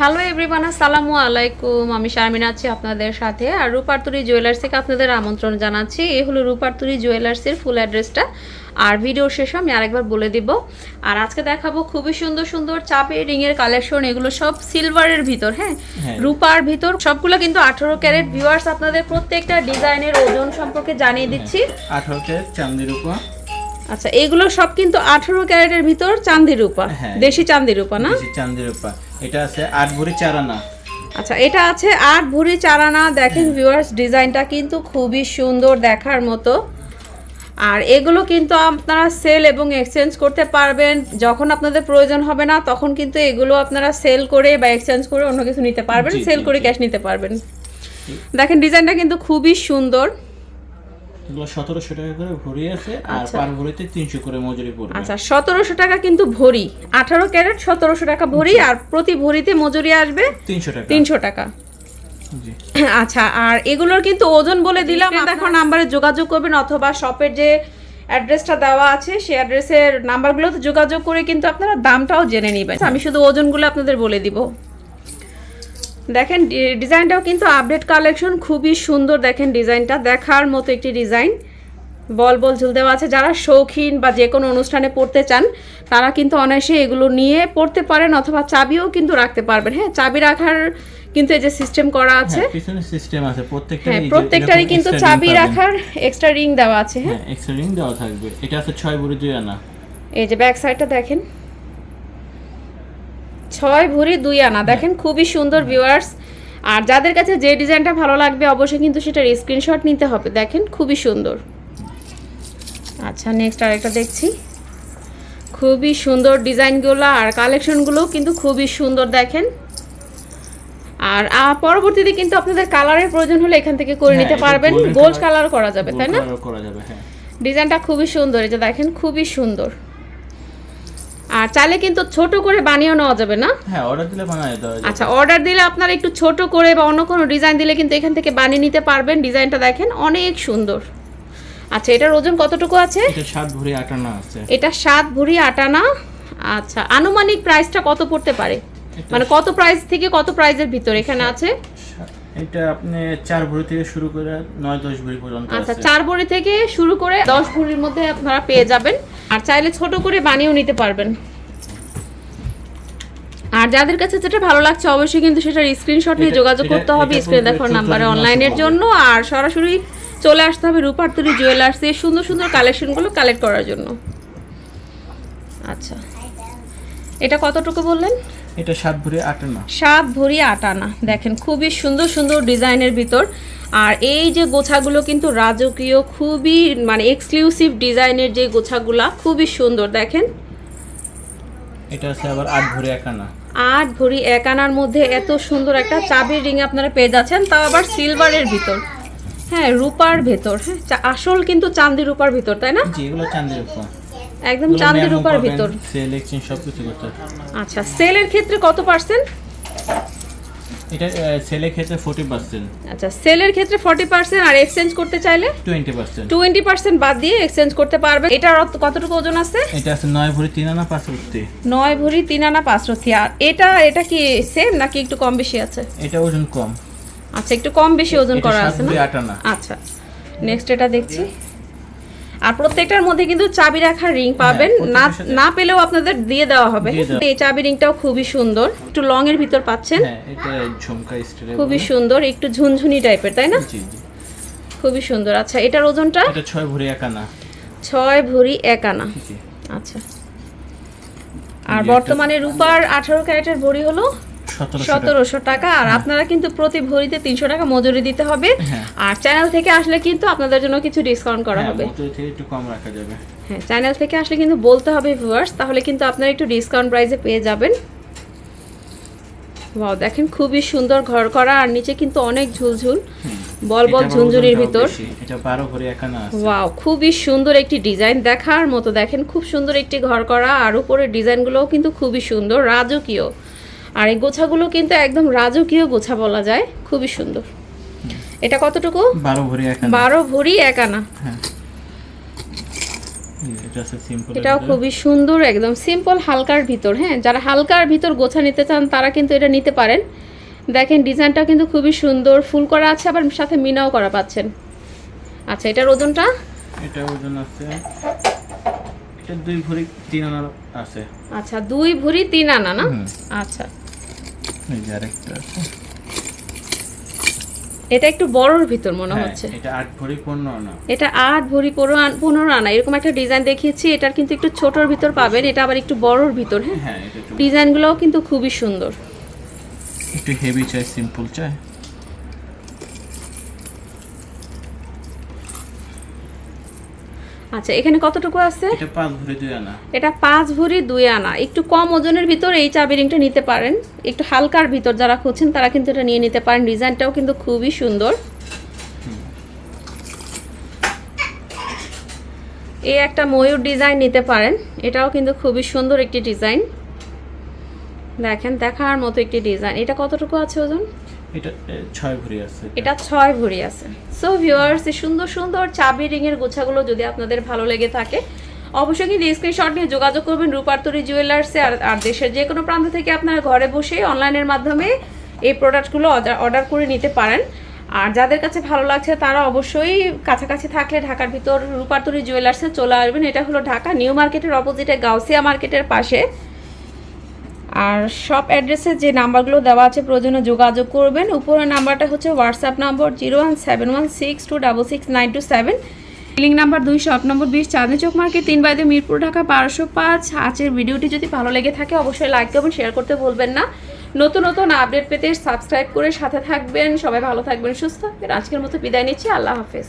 Hello everyone আসসালামু আলাইকুম। আমি শারমিনা আছি আপনাদের সাথে আর রূপারতুরি জুয়েলার্স থেকে আপনাদের আমন্ত্রণ জানাচ্ছি। এই হলো রূপারতুরি জুয়েলার্সের ফুল অ্যাড্রেসটা আর ভিডিও শেষে আমি আরেকবার বলে দিব। আর আজকে দেখাবো খুবই সুন্দর সুন্দর চাপে রিংয়ের কালেকশন এগুলো সব সিলভারের ভিতর হ্যাঁ? হ্যাঁ। রূপার ভিতর। সবগুলো কিন্তু আঠারো ক্যারেট। ভিউয়ার্স আপনাদের প্রত্যেকটা ডিজাইনের ওজন সম্পর্কে জানিয়ে দিচ্ছি। আঠারো ক্যারেট চান্দির উপর আচ্ছা এগুলো সব কিন্তু আঠারো ক্যারেটের ভিতর চান্দি রূপা। হ্যাঁ। দেশি চান্দি রূপা না? বেশি চান্দির উপর এটা আছে আট ভরি চার আনা। আচ্ছা এটা আছে আট ভরি চারানা দেখেন ভিউয়ার্স ডিজাইনটা কিন্তু খুবই সুন্দর দেখার মতো। আর এগুলো কিন্তু আপনারা সেল এবং এক্সচেঞ্জ করতে পারবেন। যখন আপনাদের প্রয়োজন হবে না তখন কিন্তু এগুলো আপনারা সেল করে বা এক্সচেঞ্জ করে অন্য কিছু নিতে পারবেন। সেল করে ক্যাশ নিতে পারবেন। দেখেন ডিজাইনটা কিন্তু খুবই সুন্দর। এগুলো সতেরোশো টাকা করে ভরি আছে আর আচ্ছা। পার ভরিতে তিনশো করে মজুরি পড়বে। আচ্ছা সতেরোশো টাকা কিন্তু ভরি। আঠারো ক্যারেট সতেরোশো টাকা ভরি আর প্রতি ভরিতে মজুরি আসবে তিনশো টাকা। তিনশো টাকা। আচ্ছা আর এগুলোর কিন্তু ওজন বলে দিলাম দেখো নাম্বারে যোগাযোগ করবেন অথবা শপের যে অ্যাড্রেসটা দেওয়া আছে সেই অ্যাড্রেসের নাম্বারগুলোতে যোগাযোগ করে কিন্তু আপনারা দামটাও জেনে নেবেন। আমি শুধু ওজনগুলো আপনাদের বলে দিব। দেখেন ডিজাইনটাও কিন্তু আপডেট কালেকশন খুবই সুন্দর। দেখেন ডিজাইনটা দেখার মতো একটি ডিজাইন। বল বল ঝুল দেওয়া আছে। যারা শৌখিন বা যে কোনো অনুষ্ঠানে পড়তে চান তারা কিন্তু অনায়াসে এগুলো নিয়ে পড়তে পারেন অথবা চাবিও কিন্তু রাখতে পারবেন। হ্যাঁ চাবি রাখার কিন্তু এই যে সিস্টেম করা আছে। হ্যাঁ, পিছনে সিস্টেম আছে। প্রত্যেকটা হ্যাঁ প্রত্যেকটারই কিন্তু চাবি রাখার এক্সট্রা রিং দেওয়া আছে। হ্যাঁ। হ্যাঁ এক্সট্রা রিং দেওয়া থাকবে। এটা আছে ছয় ভরি দুই আনা এই যে ব্যাক সাইডটা দেখেন। ছয় ভরি দুই আনা। দেখেন খুবই সুন্দর ভিউয়ার্স আর যাদের কাছে যে ডিজাইনটা ভালো লাগবে অবশ্যই কিন্তু সেটার স্ক্রিনশট নিতে হবে। দেখেন খুবই সুন্দর। আচ্ছা নেক্সট আরেকটা দেখছি। খুবই সুন্দর ডিজাইনগুলো আর কালেকশনগুলো কিন্তু খুবই সুন্দর দেখেন। আর পরবর্তীতে কিন্তু আপনাদের কালারের প্রয়োজন হলে এখান থেকে করে হ্যাঁ, নিতে পারবেন। গোল্ড কালার করা যাবে তাই না? হ্যাঁ। ডিজাইনটা খুবই সুন্দর এই যে দেখেন খুবই সুন্দর। আর চাইলে কিন্তু ছোট করে বানিয়েও নেওয়া যাবে না? হ্যাঁ অর্ডার দিলে বানায় দেওয়া যাবে। আচ্ছা অর্ডার দিলে আপনারা একটু ছোট করে বা অন্য কোনো ডিজাইন দিলে কিন্তু এখান থেকে বানিয়ে নিতে পারবেন। ডিজাইনটা দেখেন অনেক সুন্দর। আচ্ছা এটার ওজন কতটুকু আছে? এটা সাত ভরি আট আনা আছে। এটা সাত ভরি আটানা আচ্ছা আনুমানিক প্রাইসটা কত পড়তে পারে? মানে কত প্রাইস থেকে কত প্রাইসের ভিতর এখানে আছে? এটা আপনি চার ভরি থেকে শুরু করে নয় দশ ভরি পর্যন্ত আচ্ছা আছে। চার ভরি থেকে শুরু করে দশ ভরির মধ্যে আপনারা পেয়ে যাবেন। আর চাইলে ছোট করে বানিয়েও নিতে পারবেন। আর যাদের কাছে যেটা ভালো লাগছে অবশ্যই কিন্তু সেটার স্ক্রিনশট নিয়ে যোগাযোগ করতে হবে স্ক্রিনে দেখার 14 নাম্বারে অনলাইনের জন্য। আর সরাসরি চলে আসতে হবে রূপারতুরি জুয়েলার্স এর সুন্দর সুন্দর কালেকশনগুলো কালেক্ট করার জন্য। আচ্ছা। এটা কতটুকু বললেন? এটা সাত ভরি আট আনা। সাত ভরি আট আনা। দেখেন খুবই সুন্দর সুন্দর ডিজাইনের ভিতর। আর এই যে গোছাগুলো কিন্তু রাজকীয় খুবই মানে এক্সক্লুসিভ ডিজাইনের যে গোছাগুলা খুবই সুন্দর। দেখেন। এটা আছে আবার আট ভরি এক আনা। আট ভরি এক আনার মধ্যে এত সুন্দর একটা চাবির রিং আপনারা পেয়ে যাচ্ছেন তাও আবার সিলভারের ভিতর। হ্যাঁ রূপার ভেতর। হ্যাঁ আসল কিন্তু চান্দি রূপার ভিতর তাই না? জি এগুলো চান্দির উপর একদম চান্দি রূপার ভিতর। সেল এক্সচেঞ্জ সব কিছু করতে। আচ্ছা সেলের ক্ষেত্রে কত পার্সেন্ট এটা সেলের ক্ষেত্রে ফোর্টি পার্সেন্ট আচ্ছা সেলের ক্ষেত্রে ফর্টি পার্সেন্ট আর এক্সচেঞ্জ করতে চাইলে? টোয়েন্টি পার্সেন্ট টোয়েন্টি পার্সেন্ট বাদ দিয়ে এক্সচেঞ্জ করতে পারবে এটার কতটুকু ওজন আছে? এটা আছে নয় ভরি তিন আনা পাঁচ রুটি নয় ভরি তিন আনা পাঁচ রথি আর এটা এটা কি সেম নাকি একটু কম বেশি আছে? এটা ওজন কম। আচ্ছা একটু কম বেশি ওজন করা আছে না? আচ্ছা নেক্সট এটা দেখছি। আর প্রত্যেকটার মধ্যে কিন্তু চাবি রাখার রিং পাবেন। হ্যাঁ, না না পেলেও আপনাদের দিয়ে দেওয়া হবে। এই চাবি রিংটাও খুবই সুন্দর। একটু লং এর ভিতর পাচ্ছেন। হ্যাঁ খুবই সুন্দর একটু ঝুনঝুনি টাইপের তাই না? খুবই সুন্দর। আচ্ছা এটার ওজনটা? ছয় ভরি এক আনা ছয় ভরি এক আনা আচ্ছা। আর বর্তমানে রূপার আঠারো ক্যারেটের ভরি হলো? সতেরোশো টাকা। আর আপনারা কিন্তু প্রতি ভরিতে তিনশো টাকা মজুরি দিতে হবে। হ্যাঁ। আর চ্যানেল থেকে আসলে কিন্তু আপনাদের জন্য কিছু ডিসকাউন্ট করা হ্যাঁ হবে। একটু কম রাখা যাবে। হ্যাঁ চ্যানেল থেকে আসলে কিন্তু বলতে হবে ভিউয়ার্স তাহলে কিন্তু আপনারা একটু ডিসকাউন্ট প্রাইসে পেয়ে যাবেন। ওয়াও দেখেন খুবই সুন্দর ঘর করা আর নিচে কিন্তু অনেক ঝুলঝুল বল বল ঝুনঝুনির ভিতর। ওয়াও খুবই সুন্দর একটি ডিজাইন দেখার মতো দেখেন খুব সুন্দর একটি ঘর করা আর উপরের ডিজাইনগুলোও কিন্তু খুবই সুন্দর রাজকীয়। আর এই গোছাগুলো কিন্তু একদম রাজকীয় গোছা বলা যায়। খুবই সুন্দর। এটা কতটুকু? বারো ভরি আনা। বারো ভরি এক আনা। হ্যাঁ। এটাও খুবই সুন্দর একদম সিম্পল হালকার ভিতর হ্যাঁ। যারা হালকার ভিতর গোছা নিতে চান তারা কিন্তু এটা নিতে পারেন। দেখেন ডিজাইনটা কিন্তু খুবই সুন্দর। ফুল করা আছে আবার সাথে মিনাও করা পাচ্ছেন। আচ্ছা এটার ওজনটা? এটা ওজন আছে এটা দুই ভরি তিন আনার আছে। আচ্ছা দুই ভরি তিন আনা না? আচ্ছা। এই যে আরেকটা আছে। এটা একটু বড়র ভিতর মনে হ্যাঁ, হচ্ছে। এটা আট ভরি পনেরো আনা। এটা আট ভরি পনেরো আন- পনেরো আনা। এরকম একটা ডিজাইন দেখিয়েছি এটার কিন্তু একটু ছোটর ভিতর পাবেন এটা আবার একটু বড়র ভিতর হ্যাঁ? হ্যাঁ ডিজাইনগুলোও কিন্তু খুবই সুন্দর। একটু হেভি চাই সিম্পল চাই। আচ্ছা এখানে কতটুকু আছে? এটা পাঁচ ভরি দুই আনা। এটা পাঁচ ভরি দুই আনা। একটু কম ওজনের ভিতর এই চাবি রিংটা নিতে পারেন। একটু হালকার ভিতর যারা খুঁজছেন তারা কিন্তু এটা নিয়ে নিতে পারেন। ডিজাইনটাও কিন্তু খুবই সুন্দর। এই একটা ময়ূর ডিজাইন নিতে পারেন। এটাও কিন্তু খুবই সুন্দর একটি ডিজাইন। দেখেন দেখার মতো একটি ডিজাইন। এটা কতটুকু আছে ওজন? এটা ছয় ভরি আছে। সো ভিউয়ার্স এই সুন্দর সুন্দর চাবি রিংয়ের গোছাগুলো যদি আপনাদের ভালো লেগে থাকে, অবশ্যই কিন্তু স্ক্রিনশট নিয়ে যোগাযোগ করবেন রূপার্তরি জুয়েলার্সে আর আর দেশের যে কোনো প্রান্ত থেকে আপনারা ঘরে বসে অনলাইনের মাধ্যমে এই প্রোডাক্টগুলো অর্ডার করে নিতে পারেন। আর যাদের কাছে ভালো লাগছে, তারা অবশ্যই কাছাকাছি থাকলে ঢাকার ভিতর রূপার্তরি জুয়েলার্সে চলে আসবেন। এটা হলো ঢাকা নিউ মার্কেটের অপোজিটে গাউসিয়া মার্কেটের পাশে। আর সব অ্যাড্রেসে যে নাম্বারগুলো দেওয়া আছে, প্রয়োজনে যোগাযোগ করবেন। উপরের নাম্বারটা হচ্ছে WhatsApp number zero one seven one six two double six nine two seven billing number দুই শপ নম্বর বিশ চাঁদনি চৌক মার্কেট, তিন বাইদে মিরপুর ঢাকা, বারোশো পাঁচ। আজকের ভিডিওটি যদি ভালো লেগে থাকে, অবশ্যই লাইক করবেন শেয়ার করতে ভুলবেন না। নতুন নতুন আপডেট পেতে সাবস্ক্রাইব করে সাথে থাকবেন। সবাই ভালো থাকবেন, সুস্থ থাকবেন। আজকের মতো বিদায় নিচ্ছি, আল্লাহ হাফেজ।